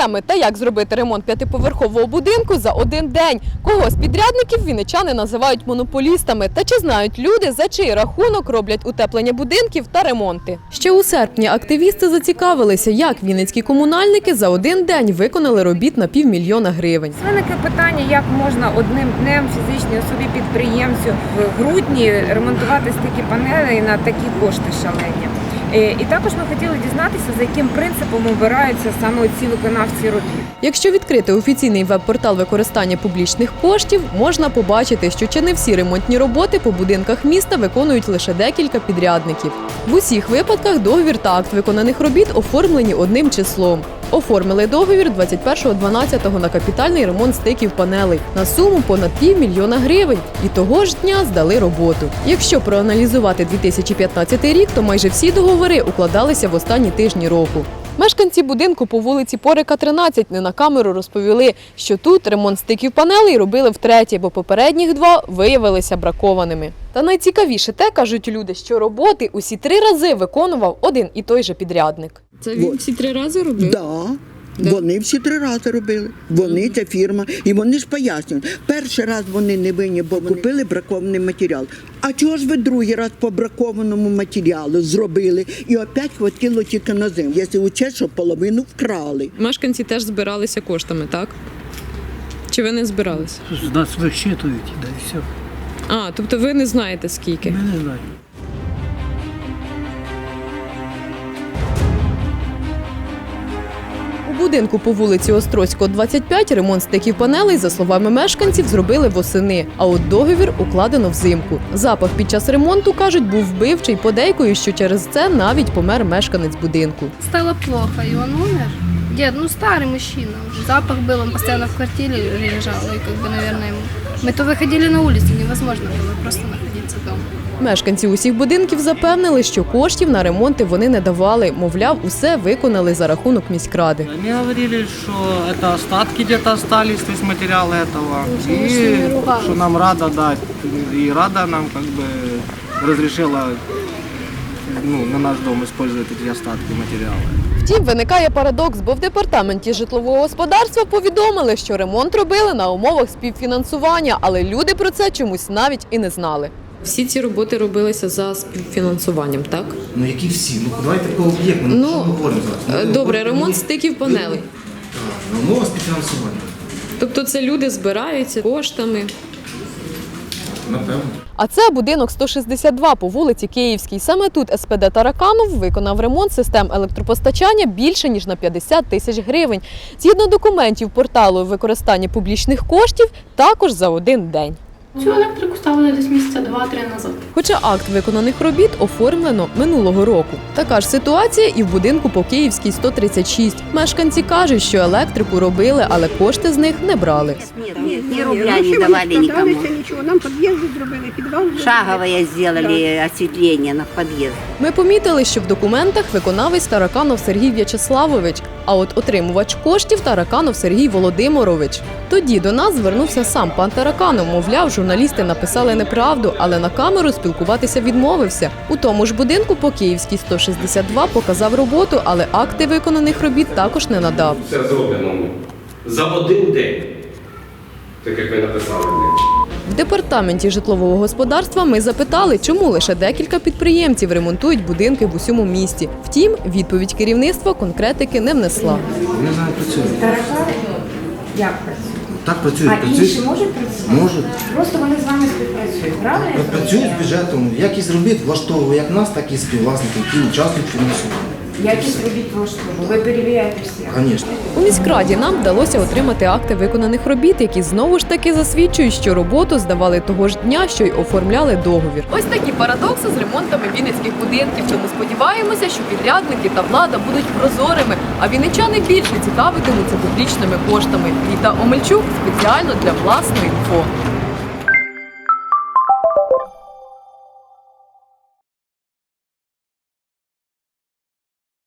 схеми та як зробити ремонт п'ятиповерхового будинку за один день. Кого з підрядників вінничани називають монополістами? Та чи знають люди, за чий рахунок роблять утеплення будинків та ремонти? Ще у серпні активісти зацікавилися, як вінницькі комунальники за один день виконали робіт на півмільйона гривень. Виникло питання, як можна одним днем фізичній особі підприємцю в грудні ремонтувати стільки панелей на такі кошти шалені. Е, І також ми хотіли дізнатися, за яким принципом обираються саме ці виконавці робіт. Якщо відкрити офіційний веб-портал використання публічних коштів, можна побачити, що чи не всі ремонтні роботи по будинках міста виконують лише декілька підрядників. В усіх випадках договір та акт виконаних робіт оформлені одним числом. Оформили договір 21.12 на капітальний ремонт стиків панелей на суму понад півмільйона гривень і того ж дня здали роботу. Якщо проаналізувати 2015 рік, то майже всі договори укладалися в останні тижні року. Мешканці будинку по вулиці Порика 13 не на камеру розповіли, що тут ремонт стиків панелей робили втретє, бо попередніх два виявилися бракованими. Та найцікавіше те, кажуть люди, що роботи усі три рази виконував один і той же підрядник. Це він всі три рази робив? Да. Вони всі три рази робили. Вони ця фірма, і вони ж пояснюють. Перший раз вони не винні, бо купили бракований матеріал. А чого ж ви другий раз по бракованому матеріалу зробили? І опять хватило тільки на зиму. Якщо учесть, що половину вкрали. Мешканці теж збиралися коштами, так? Чи ви не збиралися? Нас висчитують, да і все. А, тобто ви не знаєте скільки. Ми не знаємо. будинку по вулиці Острозького, 25 ремонт стиків панелей, за словами мешканців, зробили восени. А от договір укладено взимку. Запах під час ремонту кажуть, був вбивчий, подейкою, що через це навіть помер мешканець будинку. Стало плохо, и он умер. Дед, ну старый мужчина уже. Запах был, он постоянно в квартире лежал, и как бы, наверное, ему... Мы то выходили на улицу, невозможно было просто находиться дома. Мешканці усіх будинків запевнили, що коштів на ремонти вони не давали. Мовляв, усе виконали за рахунок міськради. Они говорили, что это остатки где-то остались, то есть материалы этого. Ну, что мы с ними И ругались. что нам Рада дать. И Рада нам как бы разрешила ну, на наш дом использовать эти остатки материала. Втім, виникає парадокс, бо в департаменті житлового господарства повідомили, що ремонт робили на умовах співфінансування, але люди про це чомусь навіть і не знали. Всі ці роботи робилися за співфінансуванням, так? Ну які всі? Ну давайте про об'єкт, ну, Ну, що ми говоримо зараз? Е, Ми Добре, говоримо ремонт стиків панелей. Так, ну, мова співфінансування. Тобто це люди збираються коштами. Напевно. А це будинок 162 по вулиці Київській. Саме тут СПД Тараканов виконав ремонт систем електропостачання більше ніж на 50 тисяч гривень. Згідно документів порталу використання публічних коштів, також за один день. Цю електрику ставили десь місяця два-три назад. Хоча акт виконаних робіт оформлено минулого року. Така ж ситуація і в будинку по Київській 136. Мешканці кажуть, що електрику робили, але кошти з них не брали. Нет, нет, ни рубля не давали никому. Нічого, нам під'їзди зробили, підвал зробили. Шаговое сделали на подъезд. Ми помітили, що в документах виконавець Тараканов Сергій В'ячеславович, а от отримувач коштів Тараканов Сергій Володимирович. Тоді до нас звернувся сам пан Тараканов. Мовляв, журналісти написали неправду, але на камеру спілкуватися відмовився. У тому ж будинку по Київській 162 показав роботу, але акти виконаних робіт також не надав. Все зроблено за один день. Так як ви написали. В департаменті житлового господарства ми запитали, чому лише декілька підприємців ремонтують будинки в усьому місті. Втім, відповідь керівництва конкретики не внесла. Вони знають працюють. Як працює? Так працюють. А працюють. інші можуть працювати? Можуть. Просто вони з вами співпрацюють, правильно? Працюють з бюджетом. Якість робіт влаштовує як нас, так і співвласників, які участвують в фінансуванні. Якість робіт влаштовує. Ви перевіряєте всі. Звісно. У міськраді нам вдалося отримати акти виконаних робіт, які знову ж таки засвідчують, що роботу здавали того ж дня, що й оформляли договір. Ось такі парадокси з ремонтами вінницьких будинків. Тому сподіваємося, що підрядники та влада будуть прозорими, а вінничани більше цікавитимуться публічними коштами. Віта Омельчук спеціально для власної інфо.